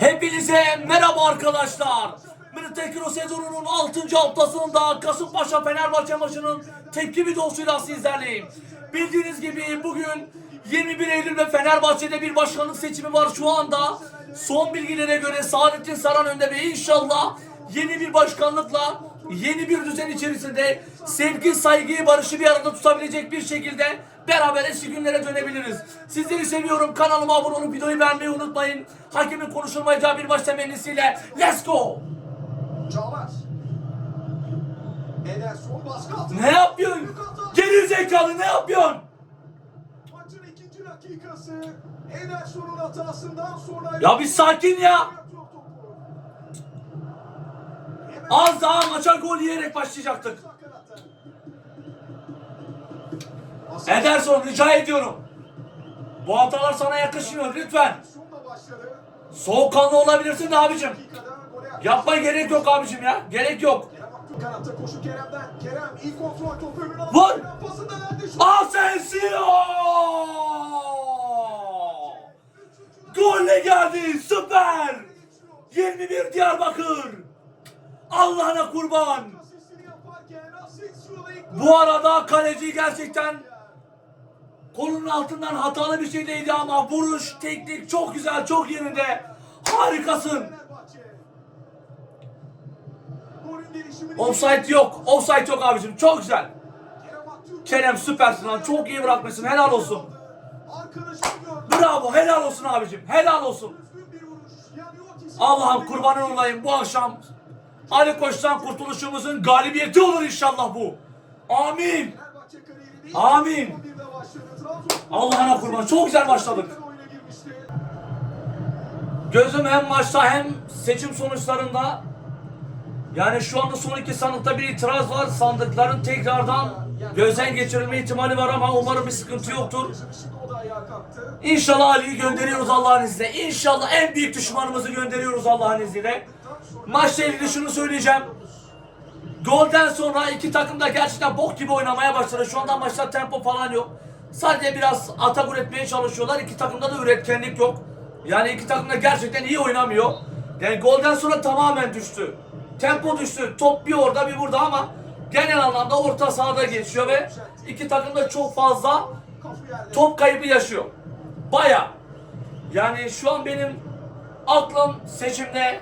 Hepinize merhaba arkadaşlar. Mırtekro sezonunun 6. haftasında Kasımpaşa Fenerbahçe maçının tepki videosuyla sizlerleyim. Bildiğiniz gibi bugün 21 Eylül'de Fenerbahçe'de bir başkanlık seçimi var şu anda. Son bilgilere göre Saadettin Saran önde ve inşallah yeni bir başkanlıkla yeni bir düzen içerisinde sevgi, saygıyı, barışı bir arada tutabilecek bir şekilde beraber eski günlere dönebiliriz. Sizleri seviyorum. Kanalıma abone olup videoyu beğenmeyi unutmayın. Hakemin konuşulmayacağı bir maç temennisiyle let's go! Çağlar. Ederson baskı altı. Ne yapıyorsun? Geri zekalı ne yapıyorsun? Maçın ikinci dakikası. Ederson'un hatasından sonra... Ya bir sakin ya. Az daha maça gol yiyerek başlayacaktık. Ederson rica ediyorum. Bu hatalar sana yakışmıyor lütfen. Soğukkanlı olabilirsin de abicim. Yapma gerek yok abicim ya. Gerek yok. Vur! Asensio! Golle geldi süper! 21 Diyarbakır! Allah'ına kurban! Bu arada kaleci gerçekten kolunun altından hatalı bir şeydeydi ama vuruş, teknik çok güzel, çok yerinde. Harikasın. Offside yok. Offside yok abicim. Çok güzel. Kerem süpersin lan. Çok iyi bırakmışsın. Helal olsun. Bravo. Helal olsun abicim. Helal olsun. Allah'ım kurbanın olayım bu akşam Ali Koç'tan kurtuluşumuzun galibiyeti olur inşallah bu. Amin. Amin. 11'de başladı. Trabzonspor- Allah'ına kurban. Çok güzel başladık. Gözüm hem maçta hem seçim sonuçlarında yani şu anda son iki sandıkta bir itiraz var. Sandıkların tekrardan gözden geçirilme ihtimali var ama umarım bir sıkıntı yoktur. İnşallah Ali'yi gönderiyoruz Allah'ın izniyle. İnşallah en büyük düşmanımızı gönderiyoruz Allah'ın izniyle. Maçla ilgili şunu söyleyeceğim. Golden sonra iki takım da gerçekten bok gibi oynamaya başladı. Şu anda maçta tempo falan yok. Sadece biraz atak üretmeye çalışıyorlar. İki takımda da üretkenlik yok. Yani iki takım da gerçekten iyi oynamıyor. Yani golden sonra tamamen düştü. Tempo düştü. Top bir orada bir burada ama genel anlamda orta sahada geçiyor ve iki takım da çok fazla top kaybı yaşıyor. Baya. Yani şu an benim aklım seçimde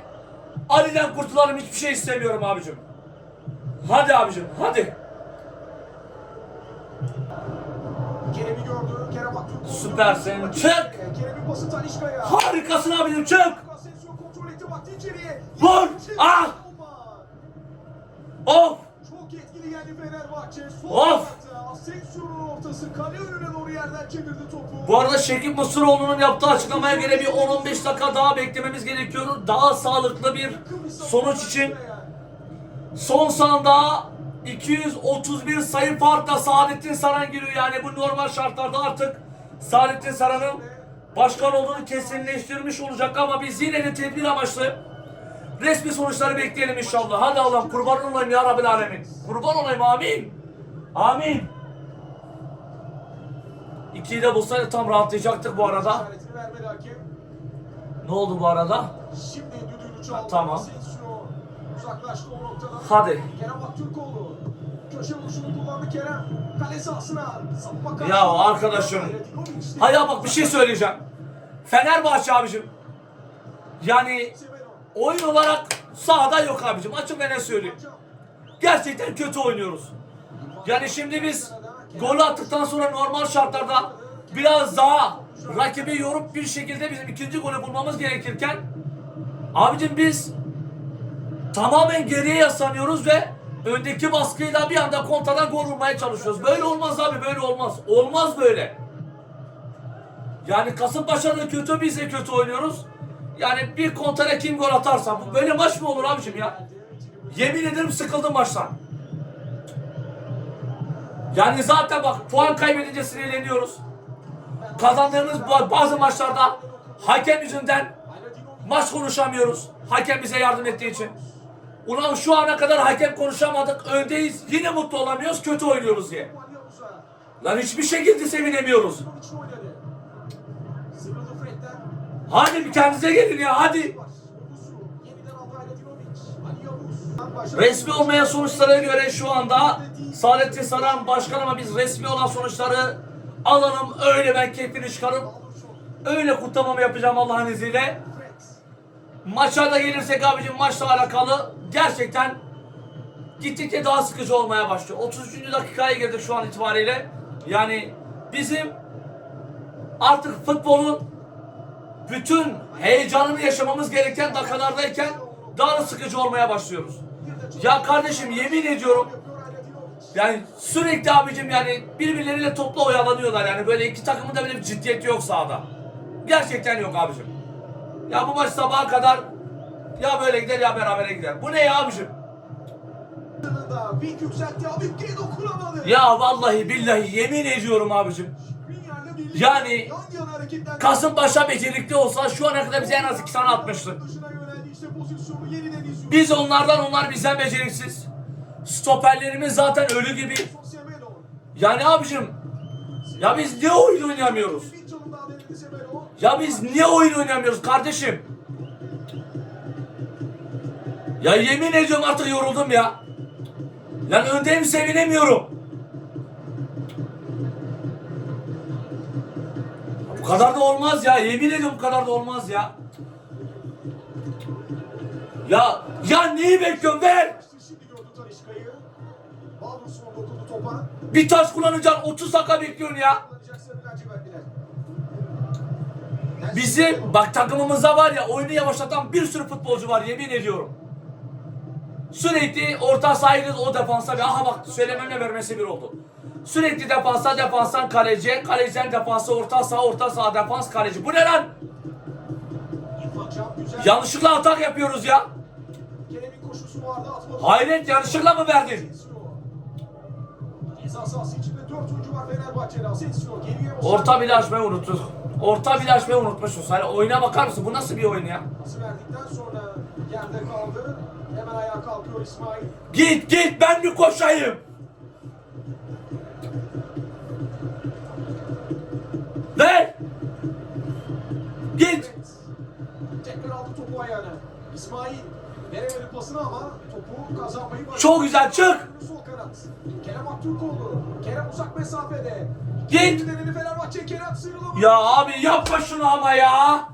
Ali'den kurtulalım hiçbir şey istemiyorum abicim. Hadi abicim hadi. Süpersin. Çık. Harikasın abicim çık. Vur. Ah. Of. Çok etkili geldi Fenerbahçe. Of. Asensio'nun ortası. Kale önüne doğru yerden çevirdi topu. Bu arada Şekip Mısıroğlu'nun yaptığı açıklamaya göre bir 10-15 dakika daha beklememiz gerekiyor. Daha sağlıklı bir sonuç için. Son sanda 231 sayı farkla Saadettin Saran giriyor. Yani bu normal şartlarda artık Saadettin Saran'ın başkan olduğunu kesinleştirmiş olacak ama biz yine de tedbir amaçlı resmi sonuçları bekleyelim inşallah. Hadi Allah'ım kurban olayım ya Rabbil Alemin. Kurban olayım amin. Amin. İkiyi de bulsaydı tam rahatlayacaktık bu arada. Ne oldu bu arada? Şimdi düdüğünü çaldı. Tamam. Hadi. Kerem Aktürkoğlu. Köşe vuruşunu kullandı Kerem. Kale sahasına. Savunma karşı. Ya arkadaşım. Hayır bak bir şey söyleyeceğim. Fenerbahçe abicim. Yani oyun olarak sahada yok abicim. Açık ve ne söyleyeyim. Gerçekten kötü oynuyoruz. Yani şimdi biz golü attıktan sonra normal şartlarda biraz daha rakibi yorup bir şekilde bizim ikinci golü bulmamız gerekirken abicim biz tamamen geriye yaslanıyoruz ve öndeki baskıyla bir anda kontradan gol vurmaya çalışıyoruz. Böyle olmaz abi böyle olmaz. Olmaz böyle. Yani Kasımpaşa'da kötü biz de kötü oynuyoruz. Yani bir kontraya kim gol atarsa bu böyle maç mı olur abicim ya? Yemin ederim sıkıldım maçtan. Yani zaten bak puan kaybedince sinirleniyoruz. Kazandığımız ba- bazı maçlarda hakem yüzünden maç konuşamıyoruz. Hakem bize yardım ettiği için. Ulan şu ana kadar hakem konuşamadık. Öndeyiz. Yine mutlu olamıyoruz. Kötü oynuyoruz diye. Lan hiçbir şekilde sevinemiyoruz. Hadi bir kendinize gelin ya hadi. Resmi olmayan sonuçlara göre şu anda Saadettin Saran başkan ama biz resmi olan sonuçları alalım. Öyle ben keyfini çıkarıp öyle kutlamamı yapacağım Allah'ın izniyle. Maça da gelirsek abicim maçla alakalı gerçekten gittikçe daha sıkıcı olmaya başlıyor. 33. dakikaya girdik şu an itibariyle. Yani bizim artık futbolun bütün heyecanını yaşamamız gereken dakikalardayken daha da sıkıcı olmaya başlıyoruz. Ya kardeşim yemin ediyorum yani sürekli abicim yani birbirleriyle topla oyalanıyorlar yani böyle iki takımın da böyle bir ciddiyeti yok sahada. Gerçekten yok abicim. Ya bu maç sabaha kadar ya böyle gider ya berabere gider. Bu ne ya abicim? Vink yükseltti. Dokunamadı. Ya vallahi billahi yemin ediyorum abicim. Yani. Kasımpaşa becerikli olsa şu ana kadar bize en az iki tane atmıştı. Biz onlardan onlar bizden beceriksiz. Stoperlerimiz zaten ölü gibi. Yani abicim ya biz niye oyun oynamıyoruz? Ya biz niye oyun oynamıyoruz kardeşim? Ya yemin ediyorum artık yoruldum ya. Lan öndeyim sevinemiyorum. Bu kadar da olmaz ya. Yemin ediyorum bu kadar da olmaz ya. Ya ya neyi bekliyorsun ver? Bir taş kullanacaksın 30 dakika bekliyorsun ya. Bizim bak takımımızda var ya oyunu yavaşlatan bir sürü futbolcu var yemin ediyorum. Sürekli orta sahayla o defansa bir aha bak söylememle vermesi bir oldu. Sürekli defansa defanstan kaleci, kaleciden defansa orta saha, orta saha defans kaleci. Bu ne lan? Yanlışlıkla atak yapıyoruz ya. Hayret yanlışlıkla mı verdin? Orta bile açmayı unuttuk. Orta bile açmayı unutmuşuz. Hani oyuna bakar mısın? Bu nasıl bir oyun ya? Pası verdikten sonra yerde kaldı. Hemen ayağa kalkıyor İsmail. Git git ben bir koşayım. Ver. Git. Evet. Tekrar aldı topu ayağına. İsmail veremedi pasını ama topu kazanmayı başardı. Çok güzel çık. Sol kanat. Kerem Aktürkoğlu. Kerem uzak mesafede. Git. Fenerbahçe Kerem sıyrılamadı. Ya abi yapma şunu ama ya.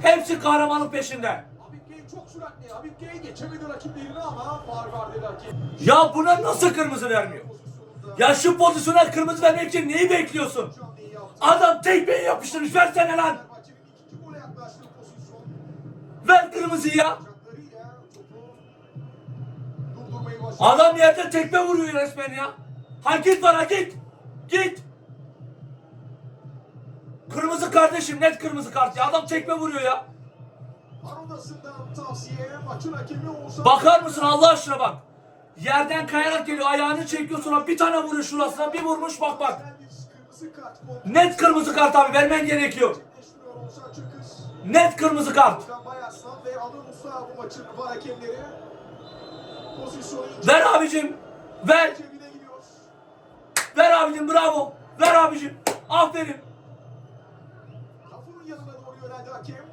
Hepsi kahramanlık peşinde. Ya buna nasıl kırmızı vermiyor? Ya şu pozisyona kırmızı vermek için neyi bekliyorsun? Adam tekmeyi yapıştırmış versene lan. Ver kırmızıyı ya. Adam yerde tekme vuruyor resmen ya. Ha git bana git. Git. Kırmızı kardeşim net kırmızı kart ya. Adam tekme vuruyor ya. Bakar mısın Allah aşkına bak. Yerden kayarak geliyor ayağını çekiyor sonra bir tane vuruyor şurasına bir vurmuş bak bak. Net kırmızı kart abi vermen gerekiyor. Net kırmızı kart. Ver abicim. Ver. Ver abicim bravo. Ver abicim. Aferin. Kapının yanına doğru yöneldi hakem.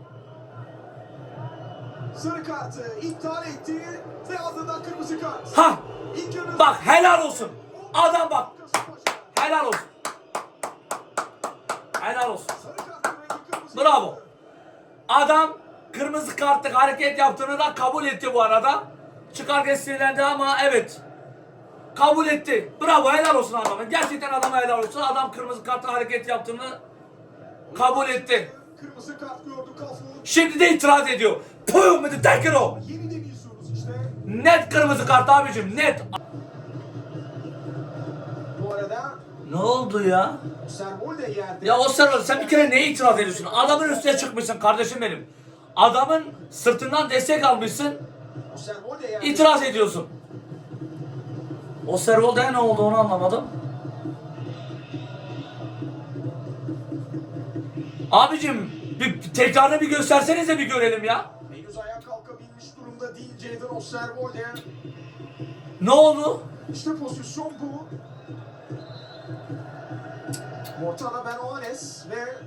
Sarı kartı iptal etti ve ardından kırmızı kart. Ha İlk bak helal olsun. Adam bak. Helal olsun. Helal olsun. Bravo. Adam kırmızı kartlık hareket yaptığını da kabul etti bu arada. Çıkarken sinirlendi ama evet. Kabul etti. Bravo helal olsun adama. Gerçekten adama helal olsun. Adam kırmızı kartlı hareket yaptığını kabul etti. Kırmızı kart gördü. Şimdi de itiraz ediyor. Puh mu tekrar o. Net kırmızı kart abicim net. Bu arada Ne oldu ya? Sermol de yerde. Ya o sen, sen bir kere neye itiraz ediyorsun? Adamın üstüne çıkmışsın kardeşim benim. Adamın sırtından destek almışsın. Sermol de yerde. İtiraz ediyorsun. O servolde ne oldu onu anlamadım. Abicim bir tekrarını bir göstersenize bir görelim ya. Durumda değil Jadon Osterwolde. Ne oldu? İşte pozisyon bu. Mortala Benoanes ve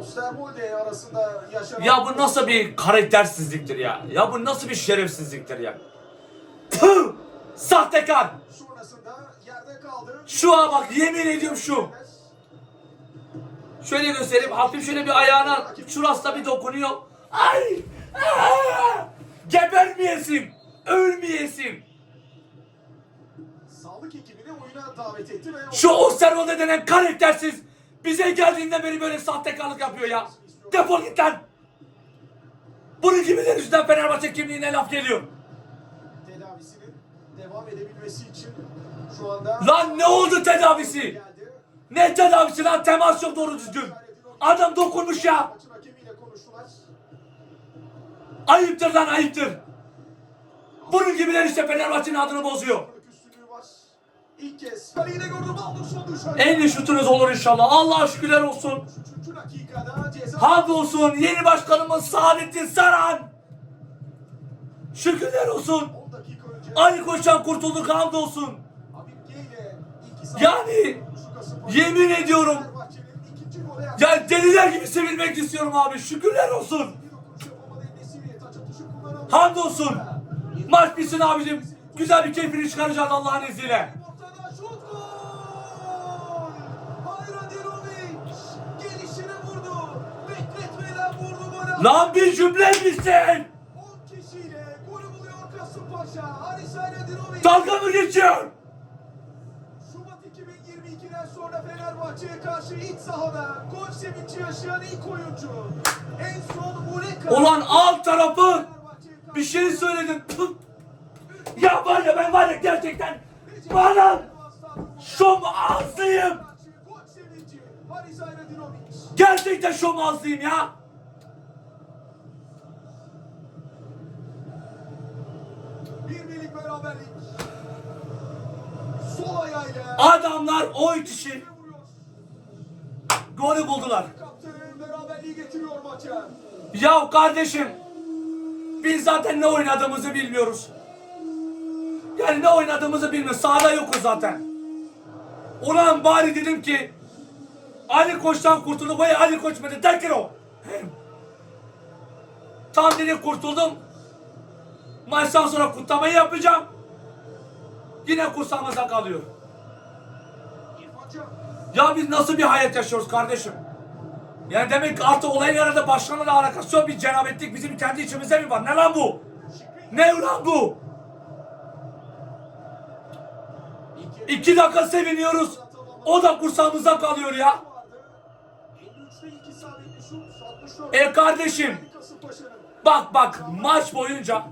Osterwolde arasında yaşanan... Ya bu nasıl bir karaktersizliktir ya? Ya bu nasıl bir şerefsizliktir ya? Tüh! Sahtekar! Sonrasında yerde kaldı. Şu an bak yemin ediyorum şu. Şöyle göstereyim. Hafif şöyle bir ayağına şurasına bir dokunuyor. Ay! Aa! Gebermeyesim. Ölmeyesim. Sağlık ekibini oyuna davet etti ve... Şu Osterwolde denen karaktersiz bize geldiğinden beri böyle sahtekarlık yapıyor ya. Defol git lan. Bunun gibiler yüzünden Fenerbahçe kimliğine laf geliyor. tedavisinin devam edebilmesi için şu anda... Lan ne oldu tedavisi? Ne tedavisi lan? Temas yok doğru düzgün. Adam dokunmuş ya. Ayıptır lan ayıptır. Bunun gibiler işte Fenerbahçe'nin adını bozuyor. İlk kez. Kaleyi de gördü. Baldur dışarı. En iyi şutunuz olur inşallah. Allah'a şükürler olsun. 3. dakikada ceza. Hamdolsun yeni başkanımız Saadettin Saran. Şükürler olsun. 10 dakika önce. Ali Koç'tan kurtulduk hamdolsun. Yani yemin ediyorum. Ya deliler gibi sevilmek istiyorum abi. Şükürler olsun. Hamdolsun. Maç bitsin abicim. Güzel bir keyfini çıkaracağız Allah'ın izniyle. Lan bir cümle bitsin. 10 kişiyle golü buluyor Kasımpaşa. Haris Hayradirovic. Dalga mı geçiyor? Şubat 2022'den sonra Fenerbahçe'ye karşı iç sahada gol sevinci yaşayan ilk oyuncu. En son Muleka. Ulan alt tarafı bir şey söyledin. Tüh. Ya var ya ben var ya gerçekten bana şom ağzıyım. Gol sevinci. Haris Hayradirovic. Gerçekten şom ağzıyım ya. Bir birlik beraberlik. Sol ayağıyla. Adamlar o kişi golü buldular. Kaptan beraberliği getiriyor maça. Ya kardeşim biz zaten ne oynadığımızı bilmiyoruz. Yani ne oynadığımızı bilmiyoruz. Sahada yokuz zaten. Ulan bari dedim ki Ali Koç'tan kurtulduk. Vay Ali Koç beni tekrar o. Tam dedim kurtuldum. Maçtan sonra kutlamayı yapacağım. Yine kursağımıza kalıyor. Ya biz nasıl bir hayat yaşıyoruz kardeşim? Yani demek ki artık olayın arada başkanla alakası yok. Bir cenabetlik bizim kendi içimizde mi var? Ne lan bu? Ne lan bu? İki dakika seviniyoruz. O da kursağımıza kalıyor ya. vardı. 53'te ilk isabetli şut. 64. E kardeşim bak bak maç boyunca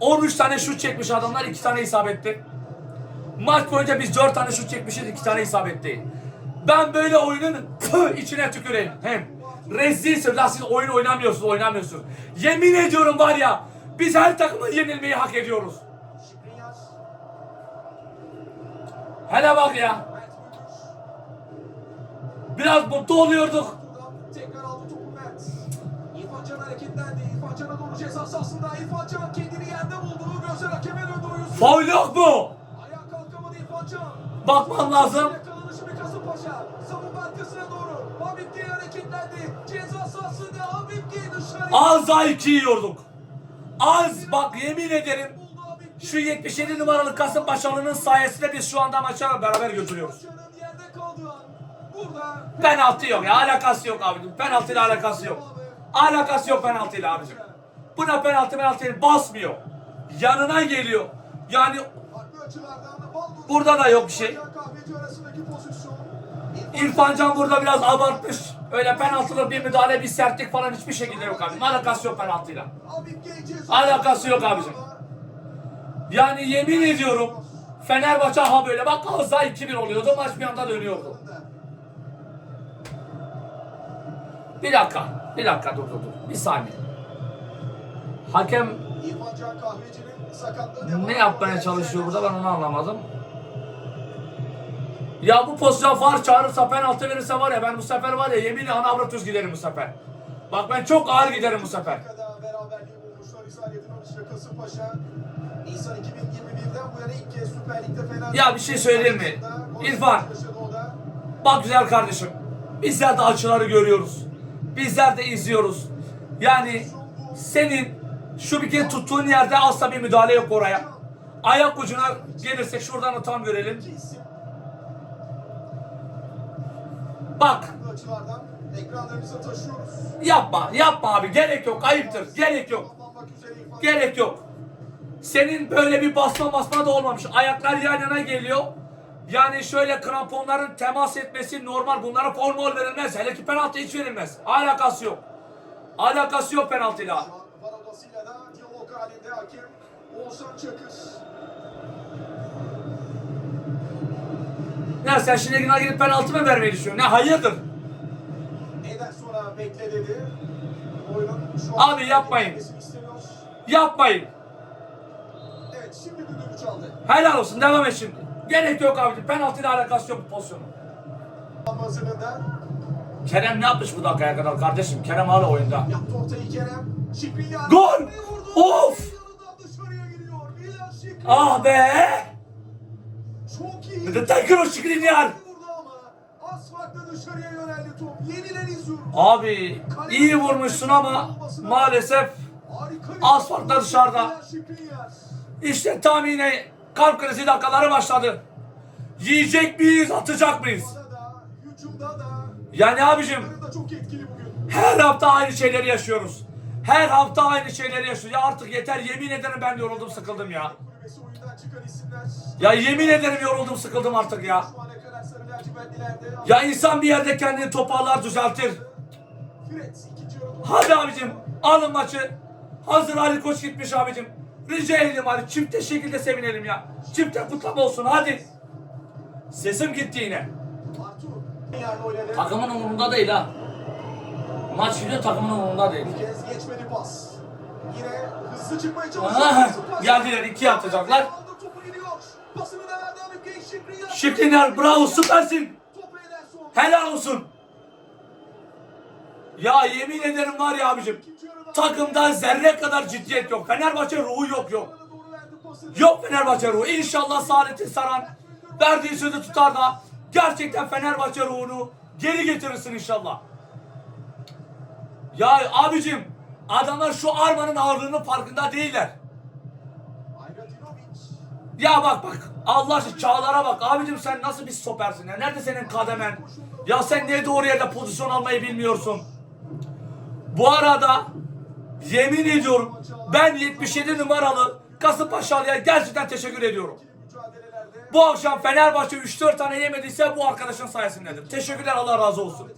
13 tane şut çekmiş adamlar 2 tane isabetli. Maç boyunca biz 4 tane şut çekmişiz 2 tane isabetli. Ben böyle oyunun tüh, içine tüküreyim. Hem rezilsiniz lan siz oyun oynamıyorsunuz oynamıyorsunuz. Yemin ediyorum var ya biz her takımın yenilmeyi hak ediyoruz. Hele bak ya biraz mutlu oluyorduk. Tekrar aldı topu Mert. İrfan Can hareketlendi. İrfan Can'a doğru ceza sahasında. İrfan Can kendini yerde buldu. Gözler hakeme döndü oyun. Faul yok mu? Ayağa kalkamadı İrfan Can. Bakmam lazım. Kasımpaşa. Savunma arkasına doğru. Habib G hareketlendi. Ceza sahasında Habib G dışarı. Az iki yiyorduk. Az bak yemin ederim şu 77 numaralı Kasımpaşalı'nın sayesinde biz şu anda maçı beraber götürüyoruz. Penaltı yok ya alakası yok abicim. Penaltıyla alakası yok. Alakası yok penaltıyla abicim. Buna penaltı penaltı basmıyor. Yanına geliyor. Yani. Burada da yok bir şey. İrfan Can burada biraz abartmış. Öyle penaltılı bir müdahale, bir sertlik falan hiçbir şekilde yok abicim. Alakası yok penaltıyla. Alakası yok abicim. Yani yemin ediyorum Fenerbahçe ha böyle bak daha 2-1 oluyordu maç bir anda dönüyordu. Bir dakika, bir dakika dur dur dur. Bir saniye. Hakem Ne yapmaya çalışıyor burada ben onu anlamadım. Ya bu pozisyon far çağırırsa penaltı verirse var ya ben bu sefer var ya yeminle ana avrat giderim bu sefer. Bak ben çok ağır giderim bu sefer. Dakikada beraberliği bulmuşlar İsrail'in ile Kasımpaşa. Nisan 2021'den bu yana ilk kez Süper Lig'de Fenerbahçe. Ya bir şey söyleyeyim mi? İrfan. Bak güzel kardeşim. Bizler de açıları görüyoruz. Bizler de izliyoruz. Yani senin şu bir kere tuttuğun yerde asla bir müdahale yok oraya. Ayak ucuna gelirsek şuradan da tam görelim. Bak yapma yapma abi gerek yok ayıptır gerek yok. Gerek yok. Senin böyle bir basma basma da olmamış. Ayaklar yan yana geliyor. Yani şöyle kramponların temas etmesi normal. Bunlara form ol verilmez. Hele ki penaltı hiç verilmez. Alakası yok. Alakası yok penaltıyla. Var odasıyla da diyalog halinde hakem Oğuzhan Çakır. Ne sen şimdi yine gidip penaltı mı vermeyi düşünüyorsun? Ne hayırdır? Eden sonra bekle dedi. Oyunun şu an Abi yapmayın. Yapmayın. Evet şimdi düdüğünü çaldı. Helal olsun devam et şimdi. Gerek yok abi. Penaltıyla alakası yok bu pozisyonun. Hazırlığında Kerem ne yapmış bu dakikaya kadar kardeşim? Kerem hala oyunda. yaptı ortayı Kerem. Gol! Of! Ah be! Çok iyi. De Tekrar Şikrinyar. Abi iyi vurmuşsun ama maalesef farkla dışarıda. İşte tam yine kalp krizi dakikaları başladı. Yiyecek miyiz, atacak mıyız? Yani abicim her hafta aynı şeyleri yaşıyoruz. Her hafta aynı şeyleri yaşıyoruz. Ya artık yeter yemin ederim ben yoruldum sıkıldım ya. Ya yemin ederim yoruldum sıkıldım artık ya. Ya insan bir yerde kendini toparlar düzeltir. Hadi abicim alın maçı. Hazır Ali Koç gitmiş abicim. Rica ederim Ali çifte şekilde sevinelim ya. Çifte kutlama olsun hadi. Sesim gitti yine. Takımın umurunda değil ha. Maç gidiyor takımın umurunda değil. Pas. Yine hızlı çıkmaya Ah, çalışıyor. Geldiler, iki atacaklar. Şikrinyar bravo süpersin. Helal olsun. Ya yemin ederim var ya abicim. Takımda zerre kadar ciddiyet yok. Fenerbahçe ruhu yok yok. Yok Fenerbahçe ruhu. İnşallah Saadettin Saran verdiği sözü tutar da gerçekten Fenerbahçe ruhunu geri getirirsin inşallah. Ya abicim adamlar şu armanın ağırlığının farkında değiller. Ya bak bak Allah aşkına çağlara bak. Abicim sen nasıl bir stopersin ya? Nerede senin kademen? Ya sen niye doğru yerde pozisyon almayı bilmiyorsun? Bu arada yemin ediyorum ben 77 numaralı Kasımpaşalı'ya gerçekten teşekkür ediyorum. Bu akşam Fenerbahçe 3-4 tane yemediyse bu arkadaşın sayesindedir. Teşekkürler Allah razı olsun.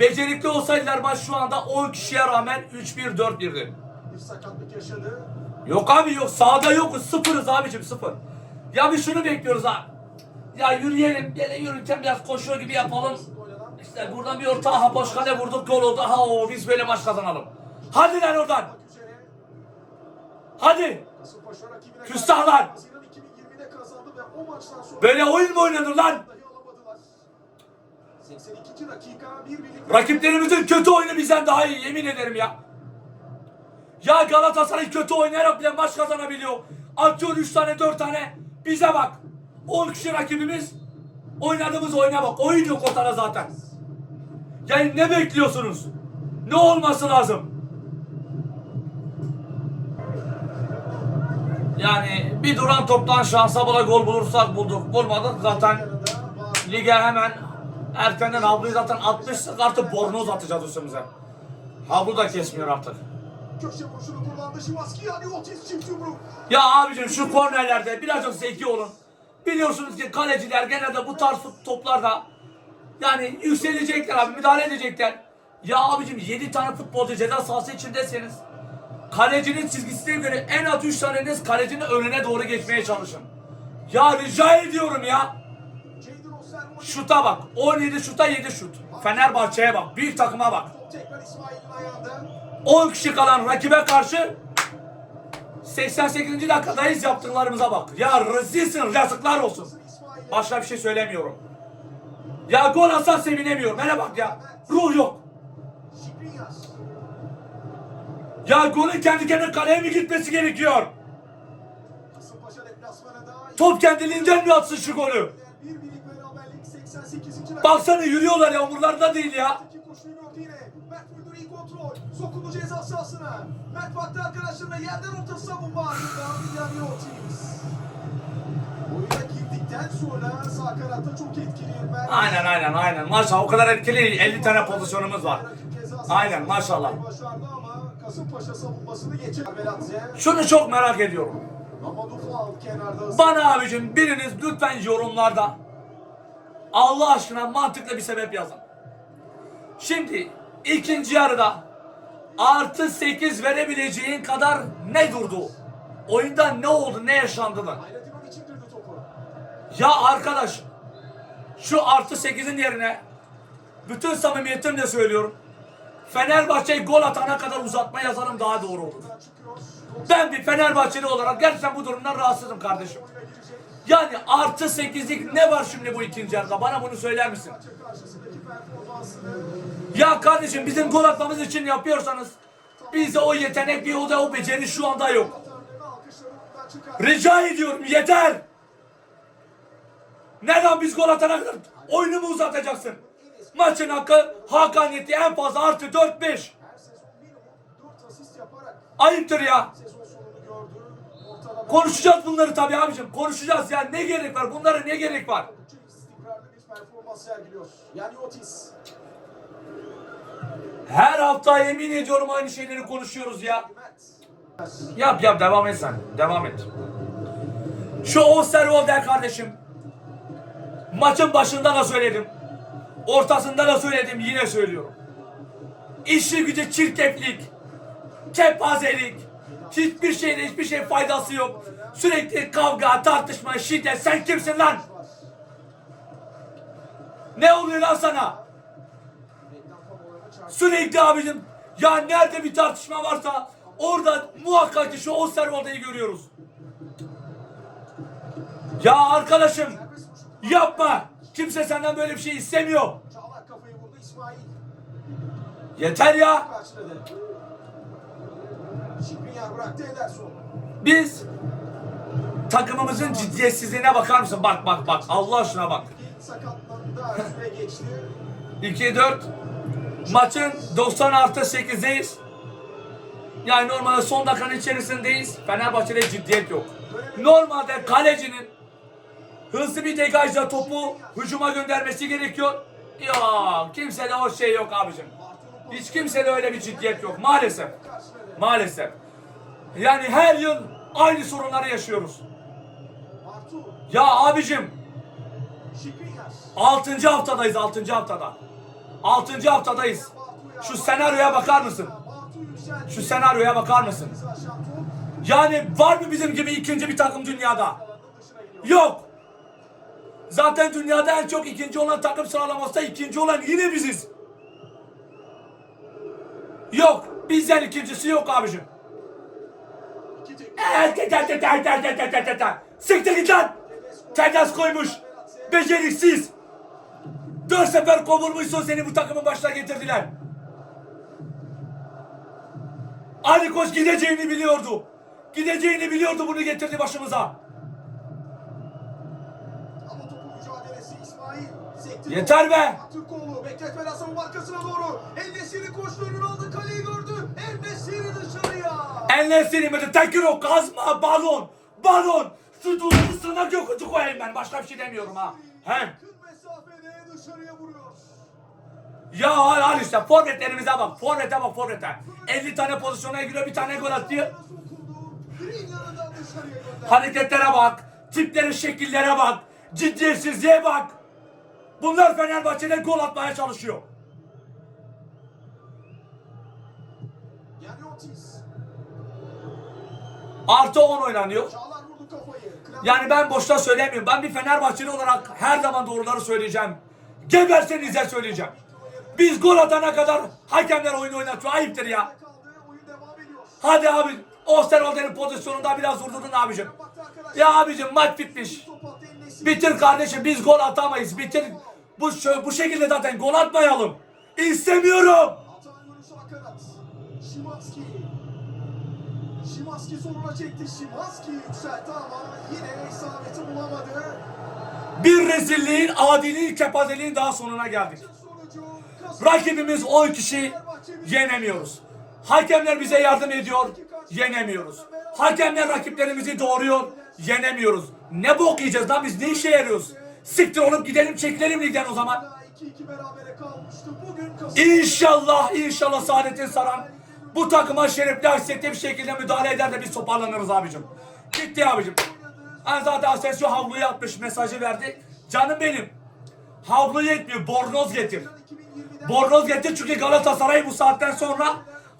Becerikli olsaydılar maç şu anda 10 kişiye rağmen 3-1-4-1'di. bir sakatlık yaşadı. Yok abi yok sahada yokuz sıfırız abicim sıfır. Ya bir şunu bekliyoruz ha. Ya yürüyelim gene yürürken biraz koşuyor gibi yapalım. İşte buradan bir orta ha boş kale vurduk gol oldu ha o biz böyle maç kazanalım. Hadi lan oradan. Hadi. Küstahlar. karşı Haziran 2020'de kazandı ve o maçtan sonra Böyle oyun mu oynanır lan? Dahi alamadılar. 82. dakika bir birlik Rakiplerimizin kötü oyunu bizden daha iyi yemin ederim ya. Ya Galatasaray kötü oynayarak bile maç kazanabiliyor. Atıyor 3 tane 4 tane. Bize bak. 10 kişi rakibimiz. Oynadığımız oyuna bak. Oyun yok ortada zaten. Yani ne bekliyorsunuz? Ne olması lazım? Yani bir duran toptan şansa bula gol bulursak bulduk. Bulmadık zaten. Lige hemen erkenden havluyu zaten atmıştık artık bornoz atacağız üstümüze. Havlu da kesmiyor artık. Köşe vuruşunu kullandı Şimanski yani Otis çift yumruk. Ya abicim şu kornerlerde birazcık zeki olun. Biliyorsunuz ki kaleciler genelde bu tarz toplarda yani yükselecekler abi müdahale edecekler. Ya abicim 7 tane futbolcu ceza sahası içindesiniz. Kalecinin çizgisine göre en az 3 taneniz kalecinin önüne doğru geçmeye çalışın. Ya rica ediyorum ya. Şuta bak. 17 şuta 7 şut. Fenerbahçe'ye bak. Büyük takıma bak. top tekrar İsmail'in ayağında. 10 kişi kalan rakibe karşı 88. dakikadayız yaptıklarımıza bak. Ya rezilsin yazıklar olsun. Başka bir şey söylemiyorum. Ya gol atsan sevinemiyorum. Hele bak ya. Ruh yok. Ya golün kendi kendine kaleye mi gitmesi gerekiyor? Top kendiliğinden mi atsın şu golü? Baksana yürüyorlar ya umurlarında değil ya. Sokuldu ceza sahasına. Mert baktı arkadaşlarına yerden orta savunma ardından Milan Ortiz. Oyuna girdikten sonra sağ kanatta çok etkili. Mert. Aynen aynen aynen. Maşallah o kadar etkili 50 tane pozisyonumuz var. Aynen maşallah. Başardı ama Kasımpaşa savunmasını. Belatze. Şunu çok merak ediyorum. Amadou Fall kenarda. Bana abicim biriniz lütfen yorumlarda Allah aşkına mantıklı bir sebep yazın. Şimdi ikinci yarıda artı 8 verebileceğin kadar ne durdu? Oyunda ne oldu, ne yaşandı topu. Ya arkadaş şu artı 8'in yerine bütün samimiyetimle söylüyorum. Fenerbahçe'yi gol atana kadar uzatma yazarım daha doğru olur. Ben bir Fenerbahçeli olarak gerçekten bu durumdan rahatsızım kardeşim. Yani artı 8'lik ne var şimdi bu ikinci yarıda? Bana bunu söyler misin? Ya kardeşim bizim gol atmamız için yapıyorsanız bize o yetenek bir o da o beceri şu anda yok. Rica ediyorum yeter. Neden biz gol atana kadar oyunu uzatacaksın? Maçın hakkı hakkaniyeti en fazla artı 4-5. Her sezon minimum 4 asist yaparak Ayıptır ya. sezon sonunu gördü. Ortada Konuşacağız bunları tabii abicim. Konuşacağız ya. Ne gerek var? Bunlara ne gerek var? performans sergiliyor. Yani Otis. Her hafta yemin ediyorum aynı şeyleri konuşuyoruz ya. Yap yap devam et sen. Devam et. Şu Osterwolder kardeşim. Maçın başında da söyledim. Ortasında da söyledim yine söylüyorum. İşi gücü çirkeflik. Kepazelik. Hiçbir şeyde hiçbir şey faydası yok. Sürekli kavga, tartışma, şiddet. Sen kimsin lan? Ne oluyor lan sana? Sürekli abicim ya nerede bir tartışma varsa orada muhakkak ki şu Osterwold'u görüyoruz. Ya arkadaşım yapma. Kimse senden böyle bir şey istemiyor. Yeter ya. Biz takımımızın ciddiyetsizliğine bakar mısın? Bak bak bak Allah aşkına bak. Sakatlandı. Süre geçti. 2-4 maçın 90 artı 8'deyiz. Yani normalde son dakikanın içerisindeyiz. Fenerbahçe'de ciddiyet yok. Normalde kalecinin hızlı bir degajla topu hücuma göndermesi gerekiyor. Ya kimsede o şey yok abicim. Hiç kimsede öyle bir ciddiyet yok maalesef. Maalesef. Yani her yıl aynı sorunları yaşıyoruz. Ya abicim. 6. haftadayız 6. haftada. 6. haftadayız. Şu senaryoya bakar mısın? Şu senaryoya bakar mısın? Yani var mı bizim gibi ikinci bir takım dünyada? Yok. Zaten dünyada en çok ikinci olan takım sıralamasında ikinci olan yine biziz. Yok. Bizden ikincisi yok abicim. Siktir git lan. Terdas koymuş. Beceriksiz. Dört sefer kovulmuşsun seni bu takımın başına getirdiler. Ali Koç gideceğini biliyordu. Gideceğini biliyordu bunu getirdi başımıza. Yeter be. Türkoğlu bekletmeden savunma arkasına doğru. El-Nesiri koştu önünü aldı. Kaleyi gördü. El-Nesiri dışarıya. Ennesini mi? Tekiro kazma balon. Balon. Şu duvarı sana gökücü koyayım ben. Başka bir şey demiyorum ha. He. Yakın mesafede dışarıya vuruyor. Ya al, al işte forvetlerimize bak. Forvete bak forvete. 50 tane pozisyona giriyor bir tane gol atıyor. Hareketlere bak. Tipleri şekillere bak. Ciddiyetsizliğe bak. Bunlar Fenerbahçe'de gol atmaya çalışıyor. Artı 10 oynanıyor. Yani ben boşta söylemiyorum. Ben bir Fenerbahçeli olarak her zaman doğruları söyleyeceğim. Gebersenize söyleyeceğim. Biz gol atana kadar hakemler oyunu oynatıyor. Ayıptır ya. Hadi abi. Osterwolder'in pozisyonunda biraz vurdurdun abicim. Ya abicim maç bitmiş. Bitir kardeşim biz gol atamayız. Bitir. Bu, bu şekilde zaten gol atmayalım. İstemiyorum. Şimanski sonuna çekti. Şimanski yükseltti ama yine isabeti bulamadı. Bir rezilliğin, adiliğin, kepazeliğin daha sonuna geldik. Rakibimiz 10 kişi yenemiyoruz. Hakemler bize yardım ediyor. Yenemiyoruz. Hakemler rakiplerimizi doğuruyor. Yenemiyoruz. Ne bok yiyeceğiz lan biz? Ne işe yarıyoruz? Siktir olup gidelim çekilelim ligden o zaman. 2-2 berabere kalmıştı. Bugün Kasım İnşallah, inşallah Saadettin Saran bu takıma şerefli haysiyetli bir şekilde müdahale eder de biz toparlanırız abicim. Gitti abicim. Ben zaten Asensio havluyu atmış mesajı verdi. Canım benim. Havlu yetmiyor, bornoz getir. 2020'den Bornoz getir çünkü Galatasaray bu saatten sonra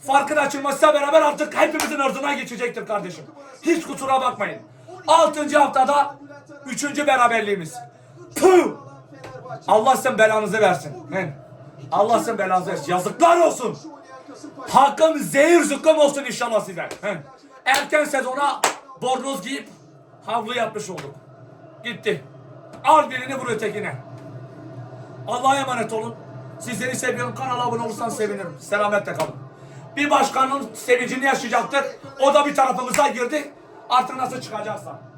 farkın açılmasıyla beraber artık hepimizin ardına geçecektir kardeşim. Hiç kusura bakmayın. 6. haftada 3. beraberliğimiz. Puh! Allah sen belanızı versin. Allah sen belanızı versin. Yazıklar olsun. Hakkım zehir zıkkım olsun inşallah size. Erken sezona bornoz giyip havlu yapmış olduk. Gitti. Al birini vur ötekine. Allah'a emanet olun. Sizleri seviyorum. Kanala abone olursanız sevinirim. Selametle kalın. Bir başkanın sevincini yaşayacaktır. O da bir tarafımıza girdi. Artık nasıl çıkacaksa.